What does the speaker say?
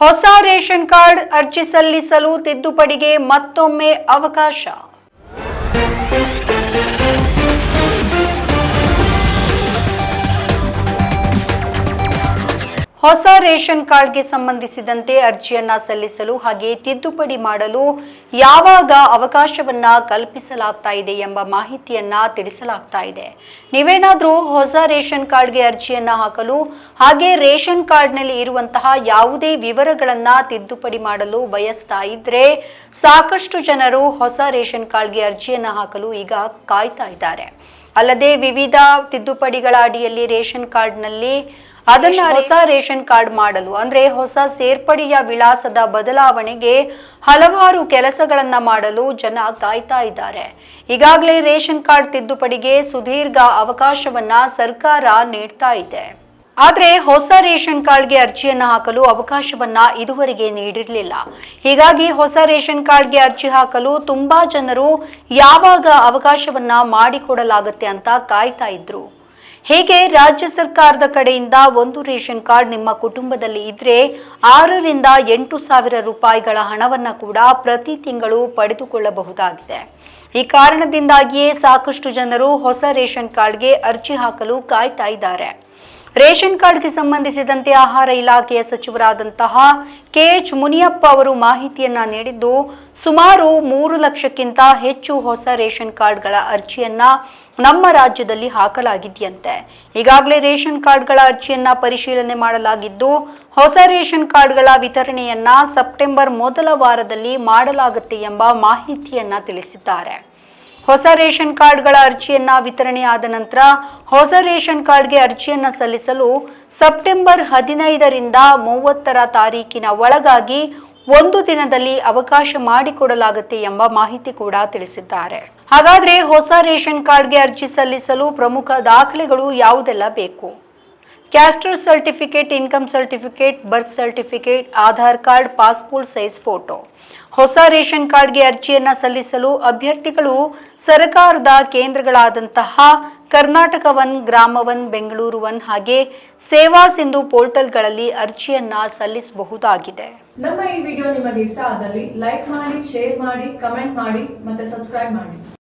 ಹೊಸ ration card ಅರ್ಜಿ ಸಲ್ಲಿಸಲು ತಿದ್ದುಪಡಿಗೆ ಮತ್ತೊಮ್ಮೆ ಅವಕಾಶ. ಹೊಸ ರೇಷನ್ ಕಾರ್ಡ್ಗೆ ಸಂಬಂಧಿಸಿದಂತೆ ಅರ್ಜಿಯನ್ನ ಸಲ್ಲಿಸಲು ಹಾಗೆ ತಿದ್ದುಪಡಿ ಮಾಡಲು ಯಾವಾಗ ಅವಕಾಶವನ್ನ ಕಲ್ಪಿಸಲಾಗ್ತಾ ಇದೆ ಎಂಬ ಮಾಹಿತಿಯನ್ನ ತಿಳಿಸಲಾಗ್ತಾ ಇದೆ. ನೀವೇನಾದರೂ ಹೊಸ ರೇಷನ್ ಕಾರ್ಡ್ಗೆ ಅರ್ಜಿಯನ್ನ ಹಾಕಲು ಹಾಗೆ ರೇಷನ್ ಕಾರ್ಡ್ನಲ್ಲಿ ಇರುವಂತಹ ಯಾವುದೇ ವಿವರಗಳನ್ನ ತಿದ್ದುಪಡಿ ಮಾಡಲು ಬಯಸ್ತಾ ಇದ್ರೆ ಸಾಕಷ್ಟು ಜನರು ಹೊಸ ರೇಷನ್ ಕಾರ್ಡ್ಗೆ ಅರ್ಜಿಯನ್ನ ಹಾಕಲು ಈಗ ಕಾಯ್ತಾ ಇದ್ದಾರೆ. ಅಲ್ಲದೆ ವಿವಿಧ ತಿದ್ದುಪಡಿಗಳ ಅಡಿಯಲ್ಲಿ ರೇಷನ್ ಕಾರ್ಡ್ನಲ್ಲಿ ಅದನ್ನ ಹೊಸ ರೇಷನ್ ಕಾರ್ಡ್ ಮಾಡಲು ಅಂದ್ರೆ ಹೊಸ ಸೇರ್ಪಡೆಯ ವಿಳಾಸದ ಬದಲಾವಣೆಗೆ ಹಲವಾರು ಕೆಲಸಗಳನ್ನ ಮಾಡಲು ಜನ ಕಾಯ್ತಾ ಇದ್ದಾರೆ. ಈಗಾಗಲೇ ರೇಷನ್ ಕಾರ್ಡ್ ತಿದ್ದುಪಡಿಗೆ ಸುದೀರ್ಘ ಅವಕಾಶವನ್ನ ಸರ್ಕಾರ ನೀಡ್ತಾ ಇದೆ. ಆದ್ರೆ ಹೊಸ ರೇಷನ್ ಕಾರ್ಡ್ಗೆ ಅರ್ಜಿಯನ್ನ ಹಾಕಲು ಅವಕಾಶವನ್ನ ಇದುವರೆಗೆ ನೀಡಿರಲಿಲ್ಲ. ಹೀಗಾಗಿ ಹೊಸ ರೇಷನ್ ಕಾರ್ಡ್ಗೆ ಅರ್ಜಿ ಹಾಕಲು ತುಂಬಾ ಜನರು ಯಾವಾಗ ಅವಕಾಶವನ್ನ ಮಾಡಿಕೊಡಲಾಗುತ್ತೆ ಅಂತ ಕಾಯ್ತಾ ಇದ್ರು. ಹೇಗೆ ರಾಜ್ಯ ಸರ್ಕಾರದ ಕಡೆಯಿಂದ ಒಂದು ರೇಷನ್ ಕಾರ್ಡ್ ನಿಮ್ಮ ಕುಟುಂಬದಲ್ಲಿ ಇದ್ರೆ ಆರರಿಂದ ಎಂಟು ಸಾವಿರ ರೂಪಾಯಿಗಳ ಹಣವನ್ನ ಕೂಡ ಪ್ರತಿ ತಿಂಗಳು ಪಡೆದುಕೊಳ್ಳಬಹುದಾಗಿದೆ. ಈ ಕಾರಣದಿಂದಾಗಿಯೇ ಸಾಕಷ್ಟು ಜನರು ಹೊಸ ರೇಷನ್ ಕಾರ್ಡ್ಗೆ ಅರ್ಜಿ ಹಾಕಲು ಕಾಯ್ತಾ ಇದ್ದಾರೆ. ರೇಷನ್ ಕಾರ್ಡ್ಗೆ ಸಂಬಂಧಿಸಿದಂತೆ ಆಹಾರ ಇಲಾಖೆಯ ಸಚಿವರಾದಂತಹ ಕೆಎಚ್ ಮುನಿಯಪ್ಪ ಅವರು ಮಾಹಿತಿಯನ್ನ ನೀಡಿದ್ದು, ಸುಮಾರು ಮೂರು ಲಕ್ಷಕ್ಕಿಂತ ಹೆಚ್ಚು ಹೊಸ ರೇಷನ್ ಕಾರ್ಡ್ಗಳ ಅರ್ಜಿಯನ್ನ ನಮ್ಮ ರಾಜ್ಯದಲ್ಲಿ ಹಾಕಲಾಗಿದೆಯಂತೆ. ಈಗಾಗಲೇ ರೇಷನ್ ಕಾರ್ಡ್ಗಳ ಅರ್ಜಿಯನ್ನ ಪರಿಶೀಲನೆ ಮಾಡಲಾಗಿದ್ದು, ಹೊಸ ರೇಷನ್ ಕಾರ್ಡ್ಗಳ ವಿತರಣೆಯನ್ನ ಸೆಪ್ಟೆಂಬರ್ ಮೊದಲ ವಾರದಲ್ಲಿ ಮಾಡಲಾಗುತ್ತೆ ಎಂಬ ಮಾಹಿತಿಯನ್ನ ತಿಳಿಸಿದ್ದಾರೆ. ಹೊಸ ರೇಷನ್ ಕಾರ್ಡ್ಗಳ ಅರ್ಜಿಯನ್ನ ವಿತರಣೆಯಾದ ನಂತರ ಹೊಸ ರೇಷನ್ ಕಾರ್ಡ್ಗೆ ಅರ್ಜಿಯನ್ನ ಸಲ್ಲಿಸಲು ಸೆಪ್ಟೆಂಬರ್ ಹದಿನೈದರಿಂದ ಮೂವತ್ತರ ತಾರೀಕಿನ ಒಳಗಾಗಿ ಒಂದು ದಿನದಲ್ಲಿ ಅವಕಾಶ ಮಾಡಿಕೊಡಲಾಗುತ್ತೆ ಎಂಬ ಮಾಹಿತಿ ಕೂಡ ತಿಳಿಸಿದ್ದಾರೆ. ಹಾಗಾದ್ರೆ ಹೊಸ ರೇಷನ್ ಕಾರ್ಡ್ಗೆ ಅರ್ಜಿ ಸಲ್ಲಿಸಲು ಪ್ರಮುಖ ದಾಖಲೆಗಳು ಯಾವುದೆಲ್ಲ ಬೇಕು? Caste certificate income certificate birth certificate Aadhaar card passport size photo ಹೊಸ ರೇಷನ್ ಕಾರ್ಡ್ಗೆ ಅರ್ಜಿಯನ್ನು ಸಲ್ಲಿಸಲು ಅಭ್ಯರ್ಥಿಗಳು ಸರ್ಕಾರದ ಕೇಂದ್ರಗಳಾದಂತಹ Karnataka one Grama one Bengaluru one ಹಾಗೆ ಸೇವಾ ಸಿಂಧು ಪೋರ್ಟಲ್ಗಳಲ್ಲಿ ಅರ್ಜಿಯನ್ನ ಸಲ್ಲಿಸಬಹುದಾಗಿದೆ. ನಮ್ಮ ಈ ವಿಡಿಯೋ ನಿಮಗೆ ಇಷ್ಟ ಆದಲ್ಲಿ ಲೈಕ್ ಮಾಡಿ, ಶೇರ್ ಮಾಡಿ, ಕಮೆಂಟ್ ಮಾಡಿ ಮತ್ತೆ ಸಬ್ಸ್ಕ್ರೈಬ್ ಮಾಡಿ.